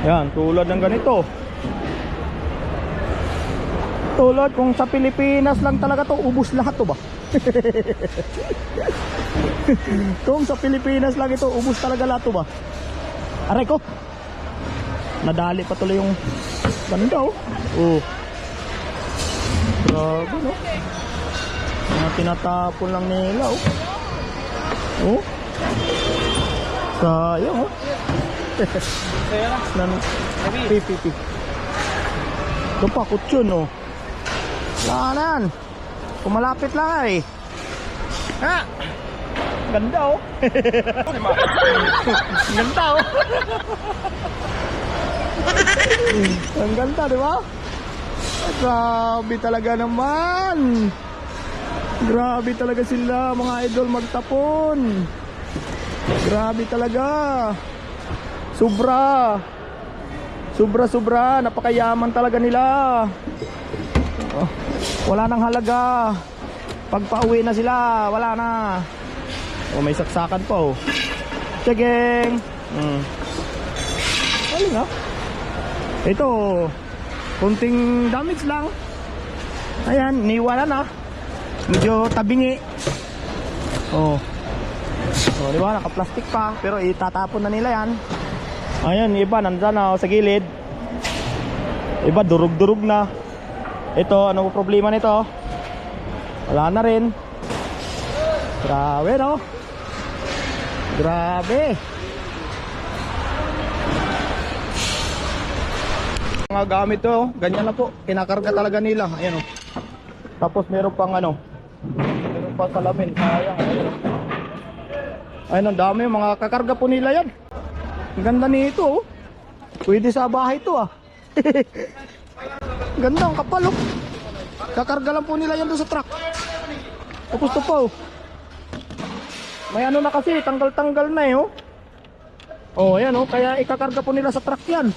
Yan, tulad ng ganito. Tulad kung sa Pilipinas lang talaga to, ubus lahat to ba? kung sa Pilipinas lang ito, ubus talaga lahat to ba? Aray ko. Nadali pa tuloy yung ganda oh. Oh. Grabe no. Mga tinatapon lang nila oh. Oh. Sayang oh. Nan pipi pipi. Ito pa kutsyon oh. Lanan. Kumalapit lang ay. Ha. Ganda oh. Ganda oh. Ang ganda, di ba? Grabe talaga naman. Grabe talaga sila, mga idol magtapon. Grabe talaga. Sobra. Sobra, sobra. Napakayaman talaga nila. Oh, wala nang halaga. Pag pauwi na sila, wala na. Oh, may saksakan pa oh. Chegeng. Hmm. Galing ah. Ito, kunting damage lang. Ayan, niwala na. Medyo tabingi. Oh. Oh, di ba? Naka-plastic pa. Pero itatapon na nila yan. Ayan, iba nandyan na oh, sa gilid. Iba durug-durug na. Ito, ano problema nito? Wala na rin. Grabe, no? Grabe. Mga gamit to, oh. ganyan na po. Kinakarga talaga nila. Ayan oh. Tapos meron pang ano. Meron pang salamin. Sayang. Ayan, oh. Ayun, ang dami. Mga kakarga po nila yan. Ganda nito oh. Pwede sa bahay to ah. ganda, ang kapal oh. Kakarga lang po nila yan doon sa truck. Tapos to po oh. May ano na kasi, tanggal-tanggal na eh oh. Oh, ayan oh. Kaya ikakarga po nila sa truck yan.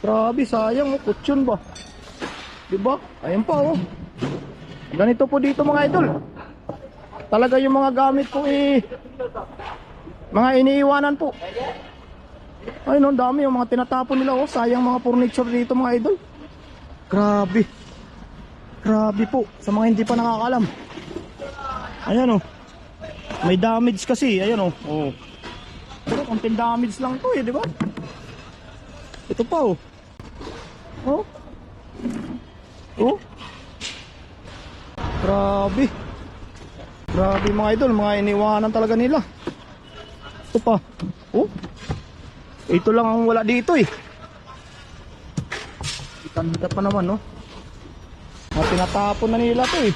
Grabe, sayang oh, kutsyon ba? 'Di ba? Ayun pa oh. Ganito po dito mga idol. Talaga yung mga gamit po eh mga iniiwanan po. Ay no, dami yung mga tinatapon nila oh. Sayang mga furniture dito mga idol. Grabe. Grabe po sa mga hindi pa nakakalam. Ayan oh. May damage kasi, ayan oh. Oh. Pero konting damage lang to eh, di ba? Ito pa oh. Oh. Oh. Grabe. Grabe mga idol, mga iniwanan talaga nila. Ito pa. Oh. Ito lang ang wala dito eh. Itanda pa naman no. Mga tinatapon na nila to eh.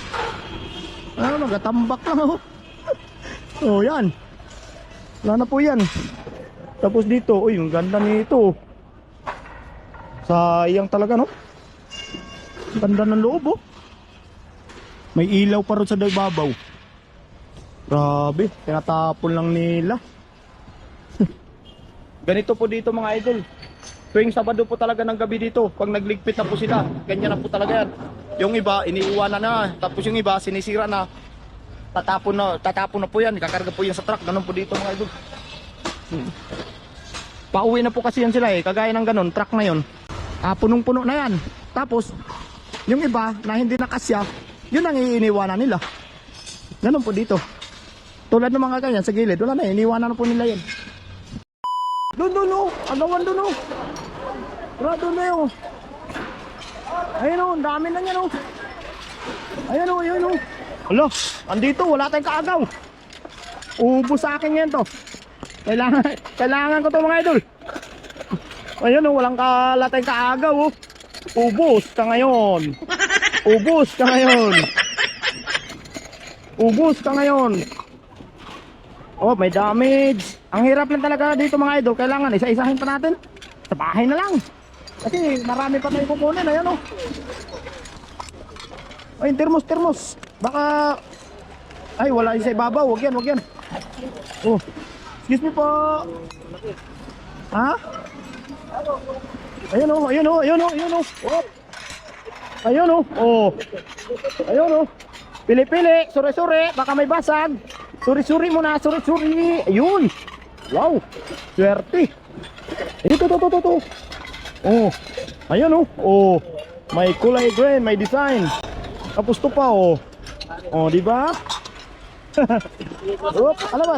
Ano, nagatambak lang oh. oh, yan. Wala na po yan. Tapos dito, uy, ang ganda nito. Sayang talaga, no? Ganda ng loob, oh. May ilaw pa rin sa ibabaw. Grabe, tinatapon lang nila. Ganito po dito mga idol. Tuwing Sabado po talaga ng gabi dito, pag nagligpit na po sila, ganyan na po talaga yan. Yung iba, iniiwanan na, tapos yung iba, sinisira na, tatapon na, tatapon na po yan, kakarga po yan sa truck, ganun po dito mga idol. Hmm. Pauwi na po kasi yan sila eh, kagaya ng ganun, truck na yon. Ah, punong-puno na yan. Tapos, yung iba na hindi nakasya, yun ang iiniwanan nila. Ganun po dito. Tulad ng mga ganyan sa gilid, wala na, iniwanan na po nila yan. Doon, doon, oh. Agawan doon, oh. Tara, doon na yun. Ayun, oh. Dami na yan, oh. Ayan, oh. Ayan, oh. Alo, andito. Wala tayong kaagaw. Ubus sa akin yan, to. Kailangan, kailangan ko to, mga idol. Ayun, oh. Walang tayong kaagaw, oh. Ubus ka ngayon. Ubus ka ngayon. Ubus ka ngayon. Oh, may damage. Ang hirap lang talaga dito mga idol. Kailangan isa-isahin pa natin. Sa bahay na lang. Kasi marami pa tayong kukunin. Ayan oh. Ay, termos, termos. Baka... Ay, wala yung sa ibabaw. Wag yan, wag yan. Oh. Excuse me po. Ha? Ayun oh, ayun oh, ayun oh, ayun oh. Oh. Ayun oh. Oh. Ayun oh. Pili-pili, suri-suri, baka may basag. Suri-suri muna, suri-suri. Ayun. Wow. Swerte. Ito, ito, ito, ito, ito. Oh, ayan oh. Oh, may kulay green, may design. Tapos to pa oh. Oh, di ba? Oop, ba?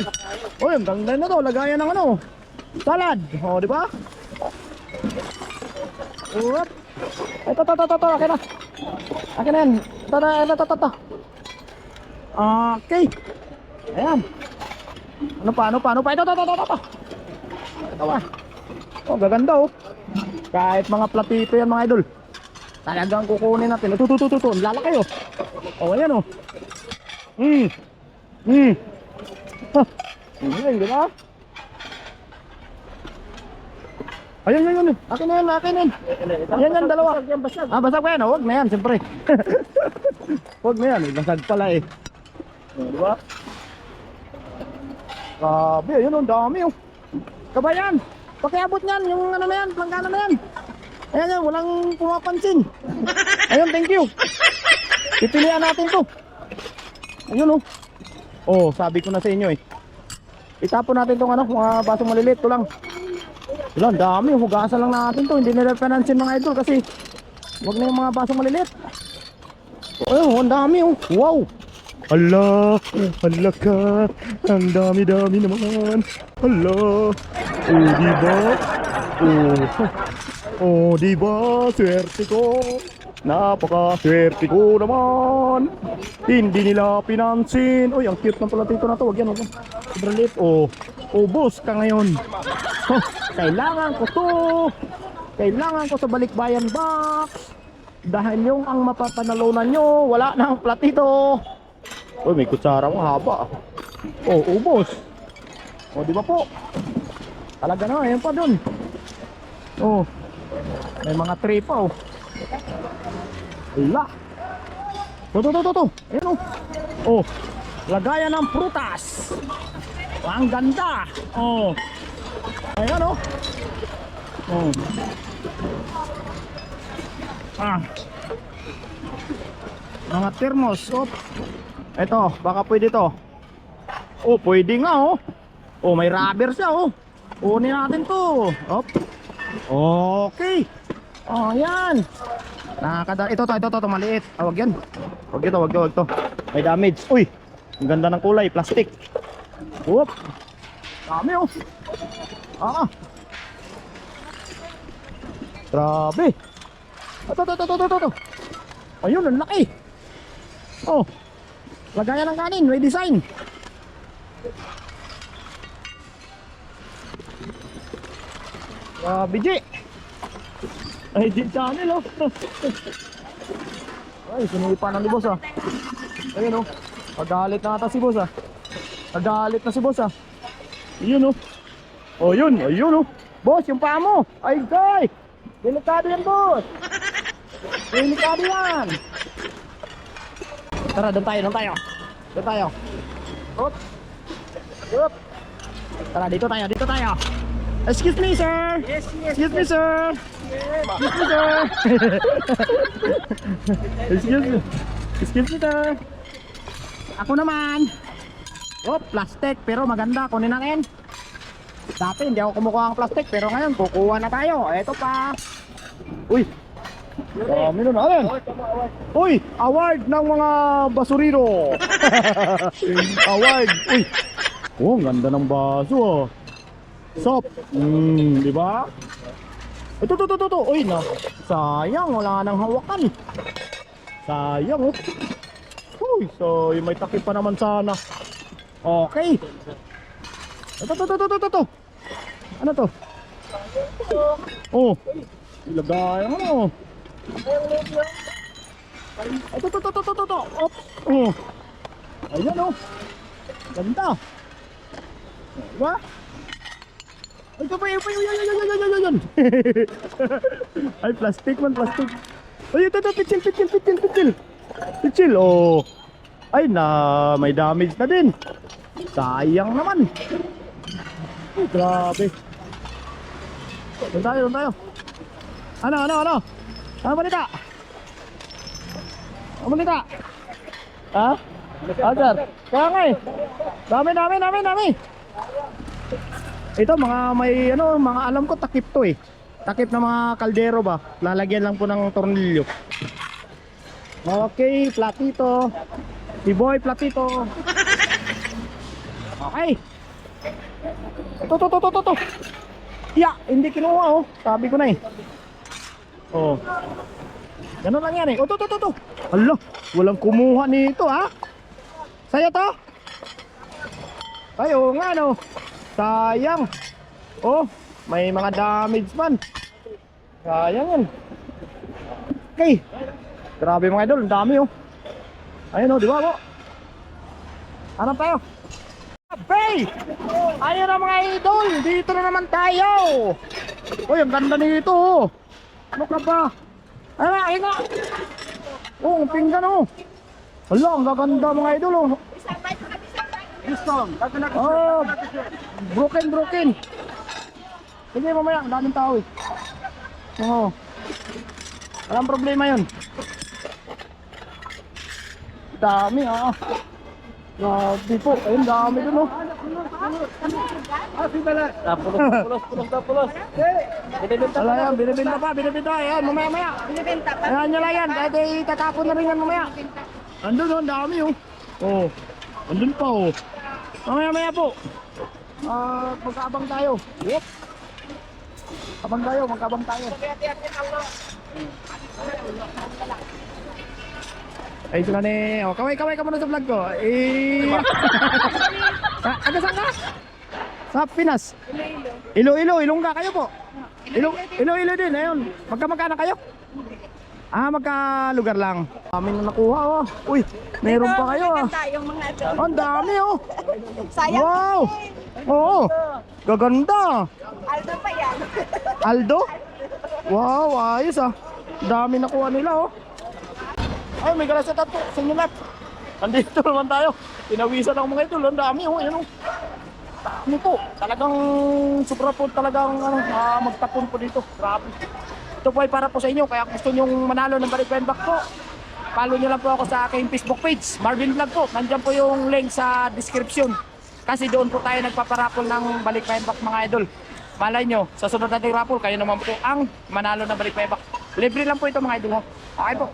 Oh, yung ganda na to, lagayan ng ano. Salad. Oh, di ba? Oop. Ito, ito, ito, ito, ito, akin na. Akin na yan. Ito, ito, ito, ito. Okay. Ayan. Ano pa, ano pa, ano pa? Ito, ito, ito, ito, ito. Ito. Oh, gaganda oh. Kahit mga platito yan mga idol. Talagang kukunin natin. Ito, ito, ito, ito, Lalaki oh. Oh, ayan oh. Hmm. Hmm. Huh. Ayun, di ba? Ayun, ayun, ayun. Akin na yan, akin na yan. Yan yan, dalawa. Ah, basag pa yan. oh. Huwag na yan, siyempre. Huwag na yan. Basag pala eh. Di ba? Grabe, ayun, ang dami oh. Kabayan, pakiabot niyan, yung ano na yan, planggana na yan. Ayan yan, walang pumapansin. Ayun, thank you. Pipilian natin to. Ayun oh. Oh, sabi ko na sa inyo eh. Itapon natin tong ano, mga basong maliliit to lang. Ang dami. Hugasan lang natin to. Hindi nila pinansin mga idol kasi wag na yung mga basong maliliit. Oh, ang dami oh. Wow. Hala, hala ka. Ang dami-dami naman. Hala. Oh, di ba? Oh, oh, di ba? Swerte ko. Napaka swerte ko naman. Hindi nila pinansin. Uy, ang cute ng platito na to. Wag yan. Wag yan. Sobrang liit. Oh, oh, boss ka ngayon. Kailangan ko to. Kailangan ko sa balikbayan box. Dahil yung ang mapapanalunan nyo, wala nang platito. Uy, may kutsara mo haba. Oh, ubos. Oh, di ba po? Talaga na, ayan pa dun. Oh. May mga tray pa oh. Wala. To, to, to, to, to. Ayan oh. Oh. Lagayan ng prutas. Ang ganda. Oh. Ayan oh. Oh. Ah. Mga thermos. Oh. Ito, baka pwede to. Oh, pwede nga oh. Oh, may rubber siya oh. Kunin natin to. Op. Okay. Oh, yan. Nakakada ito to, ito to, ito maliit. Ah, wag yan. Wag ito, wag ito, wag ito. May damage. Uy, ang ganda ng kulay, plastic. Whoop. Dami oh. Ah. Grabe. Ito, ito, ito, ito, ito. Ayun, ang laki. Oh. Lagayan ng kanin, may design. Grabe, G. Ay, G channel, oh. Ay, sinipa na ni boss, ah. Ayun, oh. Pagalit na ata si boss, ah. Pagalit na si boss, ah. Yun, oh. Oh, yun, ayun, oh. Boss, yung paa mo. Ay, guy. Delikado yan, boss. Delikado yan. Tara, doon tayo, doon tayo. Doon tayo. Up. Up. Tara, dito tayo, dito tayo. Excuse me, sir. Yes, yes. Excuse me, sir. Excuse me, sir. Excuse me. Excuse me, sir. Ako naman. Oh, plastic, pero maganda. Kunin natin. Dati hindi ako kumukuha ng plastic, pero ngayon kukuha na tayo. Ito pa. Uy. Dami nun. Alin? Uy, award ng mga basuriro. award. Uy. Oh, ang ganda ng baso ah. Sop. Hmm, di ba? Ito, ito, ito, ito. Uy, na. Sayang, wala nang hawakan. Sayang, oh. Uy, so, may takip pa naman sana. Okay. Ito, ito, ito, ito, ito, ito. Ano to? Oh. Ilagay, ano? Ito, ito, ito, ito, ito. Op. Oh. Ayan, oh. Ganda. Diba? Ay, pa, ay, ay, ay, ay, ay, ay, ay, ay, plastic man, plastic. Ay, ito, ito, pitsil, pitsil, pitsil, pitsil. Pitsil, oh. Ay, na, may damage na din. Sayang naman. Ay, grabe. Doon tayo, doon tayo. Ano, ano, ano? Ano balita? Ano balita? Ha? Ah, sir. Kaya nga eh. Dami, dami, dami, dami. Ito mga may ano, mga alam ko takip to eh. Takip na mga kaldero ba? Lalagyan lang po ng tornilyo. Okay, platito. Si boy platito. Okay. Ito, to, to, to, to, to. Ya, hindi kinuha oh. Sabi ko na eh. Oh. Ganun lang yan eh. Oh, to, to, to, to. Hala, walang kumuha nito ha. Sa'yo to? Ay, oo nga no. Sayang. Oh, may mga damage man. Sayang yan. Okay. Grabe mga idol, ang dami oh. Ayun oh, di ba po? Hanap tayo. Hey! Ayun na mga idol, dito na naman tayo. Uy, ang ganda nito oh. Ano ka ba? Ayun na, ayun na. Oh, ang pinggan oh. Hala, ang gaganda mga idol oh. Oh, broken, broken. Sige, mamaya, ang daming tao eh. Oo. Walang problema yun. Dami ah. Grabe po. Ayun, dami dun oh. Pulos, pulos na pulos. Wala yan, binibinta pa, binibinta. Ayan, mamaya, mamaya. Binibenta pa. Ayan nyo lang yan. Eh, itatapon na rin yan mamaya. Andun oh, ang dami oh. Oh, andun pa oh. Mamaya, mamaya po. Ah, magkaabang tayo. Yep. Abang tayo, magkaabang tayo. Ay, sila ni... Oh, kaway, kaway ka muna sa vlog ko. Eh... Ah, Aga saan ka? Sa Pinas? Iloilo, Ilongga kayo po. Ilo, Iloilo din, ayun. Magkamagkana kayo? Ah, magka-lugar lang. Dami na nakuha, oh. Uy, meron pa kayo, ah. Yung mga. Oh, ang dami, oh. Sayang Wow! Oo, gaganda. Aldo pa yan. Aldo? Wow, ayos, ah. Dami nakuha nila, oh. Ay, may galas na tato sa inyo lahat. Andito naman tayo. Tinawisan ako mga idol. Ang dami, oh. Ayan, oh. Dami po. Talagang sobra po talagang ano, ah, magtapon po dito. Grabe. Ito po ay para po sa inyo. Kaya gusto nyong manalo ng balik back po, follow nyo lang po ako sa aking Facebook page, Marvin Vlog po. Nandiyan po yung link sa description. Kasi doon po tayo nagpaparapol ng balik back mga idol. Malay nyo, sa sunod nating rapol, kayo naman po ang manalo ng balik back. Libre lang po ito mga idol ha. Okay po.